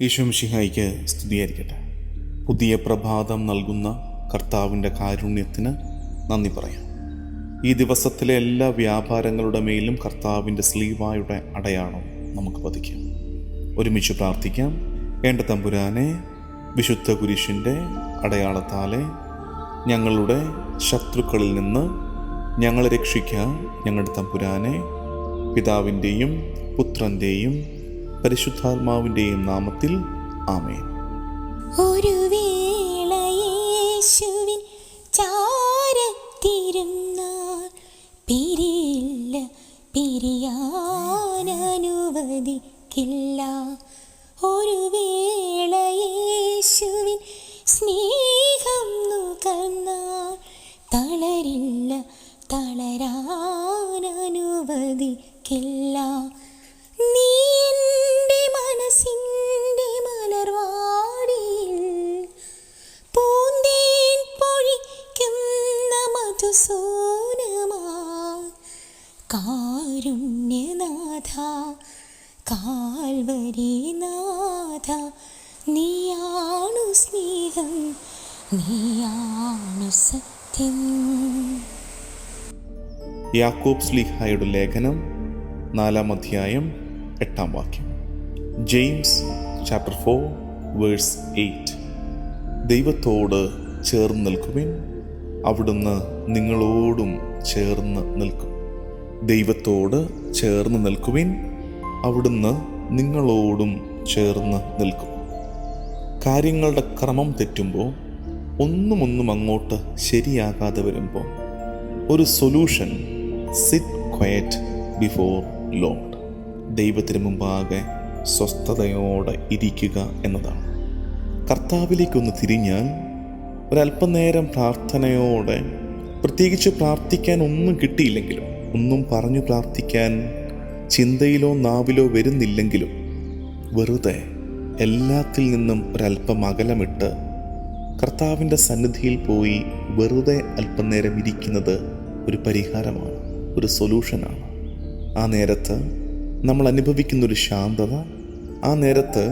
ഈശോമിഷിഹായിക്ക് സ്തുതിയായിരിക്കട്ടെ. പുതിയ പ്രഭാതം നൽകുന്ന കർത്താവിന്റെ കാരുണ്യത്തിന് നന്ദി പറയാം. ഈ ദിവസത്തിലെ എല്ലാ വ്യാപാരങ്ങളുടെ മേലും കർത്താവിന്റെ സ്ലീവായുടെ അടയാളം നമുക്ക് പതിക്കാം. ഒരുമിച്ച് പ്രാർത്ഥിക്കാം. വേണ്ട തമ്പുരാനെ വിശുദ്ധ കുരിശിന്റെ അടയാളത്താലെ ഞങ്ങളുടെ ശത്രുക്കളിൽ നിന്ന് ഞങ്ങളെ രക്ഷിക്കാൻ ഞങ്ങളുടെ തമ്പുരാനെ പിതാവിന്റെയും പുത്രന്റെയും പരിശുദ്ധാത്മാവിന്റെയും നാമത്തിൽ ആമേൻ. ഒരു വേള യേശുവിൻ ചാരത്തിരുന്നാൽ പിരിയില്ല പിരിയാൻ അനുവദിക്കില്ല. ഒരു വേളയേശുവിൻ സ്നേഹം നുകർന്നാൽ തളരില്ല തളരാൻ മധുസൂനമാ കാരുണ്യനാഥ കാൽവരിനാഥ നീയാണു സ്നേഹം നീയാണു സത്യം. യാക്കോബ് സ്ലിഹായുടെ ലേഖനം നാലാം അധ്യായം എട്ടാം വാക്യം. James chapter four verse eight ദൈവത്തോട് ചേർന്ന് നിൽക്കുവിൻ. അവിടുന്ന് നിങ്ങളോടും ചേർന്ന് നിൽക്കും. ദൈവത്തോട് ചേർന്ന് നിൽക്കുവിൻ അവിടുന്ന് നിങ്ങളോടും ചേർന്ന് നിൽക്കും. കാര്യങ്ങളുടെ ക്രമം തെറ്റുമ്പോൾ ഒന്നും ഒന്നും അങ്ങോട്ട് ശരിയാകാതെ വരുമ്പോൾ ഒരു solution sit quiet before lord ദൈവത്തിന് മുമ്പാകെ സ്വസ്ഥതയോടെ ഇരിക്കുക എന്നതാണ്. കർത്താവിലേക്കൊന്ന് തിരിഞ്ഞാൽ ഒരല്പനേരം പ്രാർത്ഥനയോടെ പ്രത്യേകിച്ച് പ്രാർത്ഥിക്കാൻ ഒന്നും കിട്ടിയില്ലെങ്കിലും ഒന്നും പറഞ്ഞു പ്രാർത്ഥിക്കാൻ ചിന്തയിലോ നാവിലോ വരുന്നില്ലെങ്കിലും വെറുതെ എല്ലാത്തിൽ നിന്നും ഒരല്പം അകലമിട്ട് കർത്താവിന്റെ സന്നിധിയിൽ പോയി വെറുതെ അല്പനേരം ഇരിക്കുന്നത് ഒരു പരിഹാരമാണ് ഒരു സൊല്യൂഷനാണ് ആ നേരത്ത് നമ്മൾ അനുഭവിക്കുന്നൊരു ശാന്തത ആ നേരത്ത്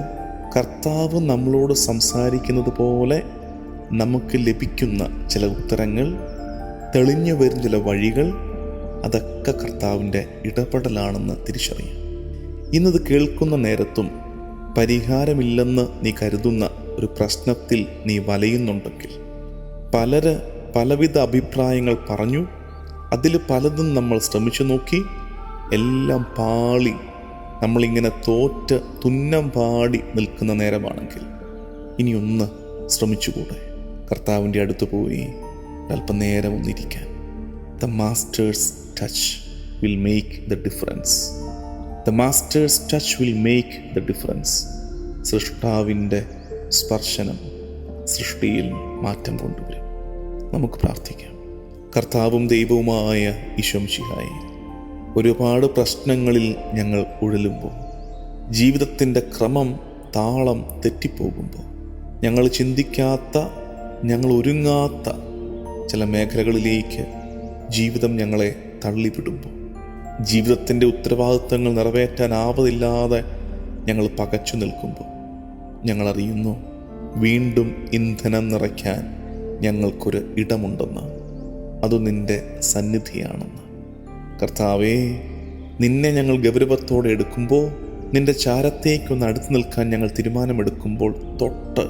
കർത്താവ് നമ്മളോട് സംസാരിക്കുന്നത് പോലെ നമുക്ക് ലഭിക്കുന്ന ചില ഉത്തരങ്ങൾ തെളിഞ്ഞു വരും ചില വഴികൾ അതൊക്കെ കർത്താവിന്റെ ഇടപെടലാണെന്ന് തിരിച്ചറിയാം. ഇന്നത് കേൾക്കുന്ന നേരത്തും പരിഹാരമില്ലെന്ന് നീ കരുതുന്ന ഒരു പ്രശ്നത്തിൽ നീ വലയുന്നുണ്ടെങ്കിൽ പലര് പലവിധ അഭിപ്രായങ്ങൾ പറഞ്ഞു അതിൽ പലതും നമ്മൾ ശ്രമിച്ചു നോക്കി എല്ലാം പാളി നമ്മളിങ്ങനെ തോറ്റ് തുന്നം പാടി നിൽക്കുന്ന നേരമാണെങ്കിൽ ഇനിയൊന്ന് ശ്രമിച്ചുകൂടെ? കർത്താവിന്റെ അടുത്ത് പോയി അല്പനേരം ഒന്നിരിക്കാൻ. The master's touch will make the difference the master's touch will make the difference സൃഷ്ടാവിന്റെ സ്പർശനം സൃഷ്ടിയിൽ മാറ്റം കൊണ്ടുവരും. നമുക്ക് പ്രാർത്ഥിക്കാം. കർത്താവും ദൈവവുമായ ഈശോംശിഹായി ഒരുപാട് പ്രശ്നങ്ങളിൽ ഞങ്ങൾ ഉഴലുമ്പോൾ ജീവിതത്തിന്റെ ക്രമം താളം തെറ്റിപ്പോകുമ്പോൾ ഞങ്ങൾ ചിന്തിക്കാത്ത ഞങ്ങൾ ഒരുങ്ങാത്ത ചില മേഖലകളിലേക്ക് ജീവിതം ഞങ്ങളെ തള്ളിവിടുമ്പോൾ ജീവിതത്തിന്റെ ഉത്തരവാദിത്തങ്ങൾ നിറവേറ്റാനാവതില്ലാതെ ഞങ്ങൾ പകച്ചു നിൽക്കുമ്പോൾ ഞങ്ങൾ അറിയുന്നു വീണ്ടും ഇന്ധനം നിറയ്ക്കാൻ ഞങ്ങൾക്കൊരു ഇടമുണ്ടെന്ന് അത് നിന്റെ സന്നിധിയാണെന്ന്. കർത്താവേ നിന്നെ ഞങ്ങൾ ഗൗരവത്തോടെ എടുക്കുമ്പോൾ നിന്റെ ചാരത്തേക്കൊന്ന് അടുത്ത് നിൽക്കാൻ ഞങ്ങൾ തീരുമാനമെടുക്കുമ്പോൾ തൊട്ട്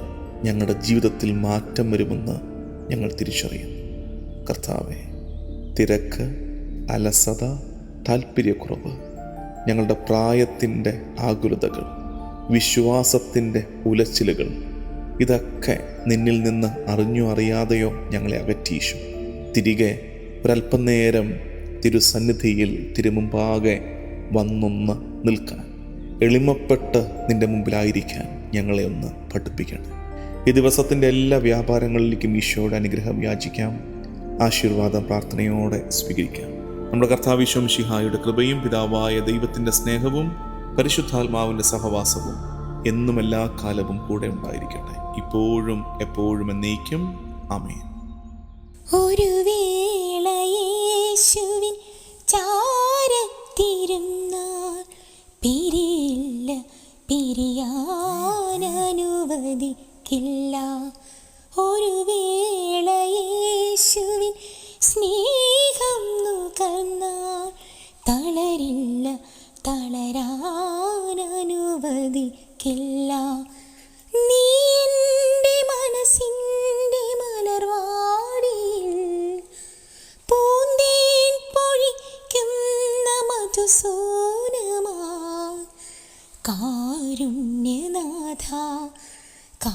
ഞങ്ങളുടെ ജീവിതത്തിൽ മാറ്റം വരുമെന്ന് ഞങ്ങൾ തിരിച്ചറിയുന്നു. കർത്താവെ തിരക്ക് അലസത താല്പര്യക്കുറവ് ഞങ്ങളുടെ പ്രായത്തിന്റെ ആകുലതകൾ വിശ്വാസത്തിന്റെ ഉലച്ചിലുകൾ ഇതൊക്കെ നിന്നിൽ നിന്ന് അറിഞ്ഞോ അറിയാതെയോ ഞങ്ങളെ അകറ്റീശു തിരികെ ഒരല്പം നേരം തിരുസന്നിധിയിൽ തിരുമുമ്പാകെ വന്നൊന്ന് നിൽക്കാൻ എളിമപ്പെട്ട് നിന്റെ മുമ്പിലായിരിക്കാൻ ഞങ്ങളെ ഒന്ന് പഠിപ്പിക്കണം. ഈ ദിവസത്തിന്റെ എല്ലാ വ്യാപാരങ്ങളിലേക്കും ഈശോയുടെ അനുഗ്രഹം യാചിക്കാം. ആശീർവാദം പ്രാർത്ഥനയോടെ സ്വീകരിക്കാം. നമ്മുടെ കർത്താവിശ്വം ശിഹായുടെ കൃപയും പിതാവായ ദൈവത്തിന്റെ സ്നേഹവും പരിശുദ്ധാത്മാവിന്റെ സഹവാസവും എന്നും എല്ലാ കാലവും കൂടെ ഉണ്ടായിരിക്കട്ടെ. ഇപ്പോഴും എപ്പോഴും എന്നേക്കും. ആമേൻ. ഒരു വേളയേശുവിൻ ചാരത്തിരുന്നാൽ പിരിയില്ല പിരിയാൻ അനുവദിക്കില്ല ഒരു വേള യേശുവിൻ സ്നേഹം നുകർന്നാൽ തളരില്ല തളരാനനുവദിക്കില്ല. നീ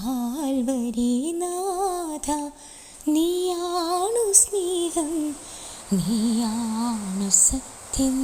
കാൽവരിനാഥ നീയാണു സ്നേഹം നീയാണു സത്യം.